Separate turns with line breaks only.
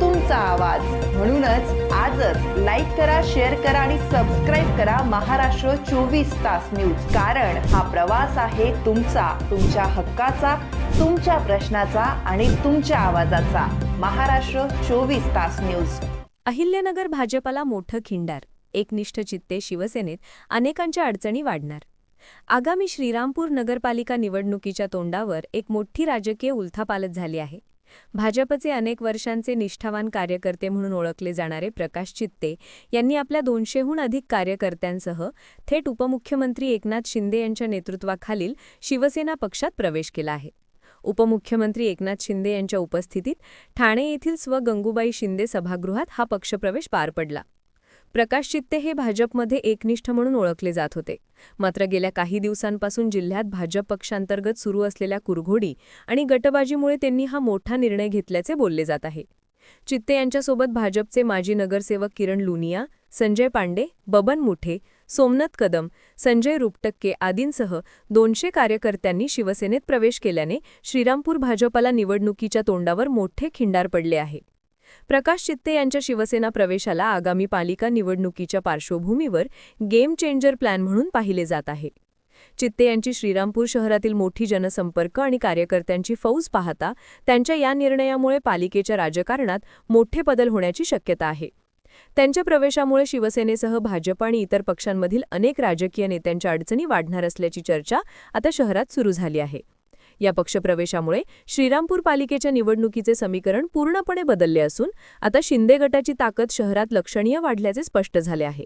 तुमचा आवाज. म्हणूनच आजच लाईक करा शेअर करा आणि सबस्क्राईब करा महाराष्ट्र चोवीस तास न्यूज कारण हा प्रवास आहे तुमचा तुमच्या हक्काचा तुमच्या प्रश्नाचा आणि तुमच्या आवाजाचा. महाराष्ट्र चोवीस तास न्यूज
अहिल्यानगर भाजपाला मोठं खिंडार. एकनिष्ठ चित्ते शिवसेनेत अनेकांच्या अडचणी वाढणार. आगामी श्रीरामपूर नगरपालिका निवडणुकीच्या तोंडावर एक मोठी राजकीय उलथापालत झाली आहे. भाजपचे अनेक वर्षांचे निष्ठावान कार्यकर्ते म्हणून ओळखले जाणारे प्रकाश चित्ते यांनी आपल्या दोनशेहून अधिक कार्यकर्त्यांसह थेट उपमुख्यमंत्री एकनाथ शिंदे यांच्या नेतृत्वाखालील शिवसेना पक्षात प्रवेश केला आहे. उपमुख्यमंत्री एकनाथ शिंदे यांच्या उपस्थितीत ठाणे येथील स्व गंगूबाई शिंदे सभागृहात हा पक्षप्रवेश पार पडला. प्रकाश चित्ते हे भाजपमध्ये एकनिष्ठ म्हणून ओळखले जात होते. मात्र गेल्या काही दिवसांपासून जिल्ह्यात भाजप पक्षांतर्गत सुरू असलेल्या कुरघोडी आणि गटबाजीमुळे त्यांनी हा मोठा निर्णय घेतल्याचे बोलले जात आहे. चित्ते यांच्यासोबत भाजपचे माजी नगरसेवक किरण लुनिया संजय पांडे बबन मुठे सोमनाथ कदम संजय रुपटक्के आदींसह दोनशे कार्यकर्त्यांनी शिवसेनेत प्रवेश केल्याने श्रीरामपूर भाजपाला निवडणुकीच्या तोंडावर मोठे खिंडार पडले आहे. प्रकाश चित्ते यांच्या शिवसेना प्रवेशाला आगामी पालिका निवडणुकीच्या पार्श्वभूमीवर गेम चेंजर प्लॅन म्हणून पाहिले जात आहे. चित्ते यांची श्रीरामपूर शहरातील मोठी जनसंपर्क आणि कार्यकर्त्यांची फौज पाहता त्यांच्या या निर्णयामुळे पालिकेच्या राजकारणात मोठे बदल होण्याची शक्यता आहे. त्यांच्या प्रवेशामुळे शिवसेनेसह भाजप आणि इतर पक्षांमधील अनेक राजकीय नेत्यांच्या अडचणी वाढणार असल्याची चर्चा आता शहरात सुरू झाली आहे. या पक्षप्रवेशामुळे श्रीरामपूर पालिकेच्या निवडणुकीचे समीकरण पूर्णपणे बदलले असून आता शिंदे गटाची ताकद शहरात लक्षणीय वाढल्याचे स्पष्ट झाले आहे.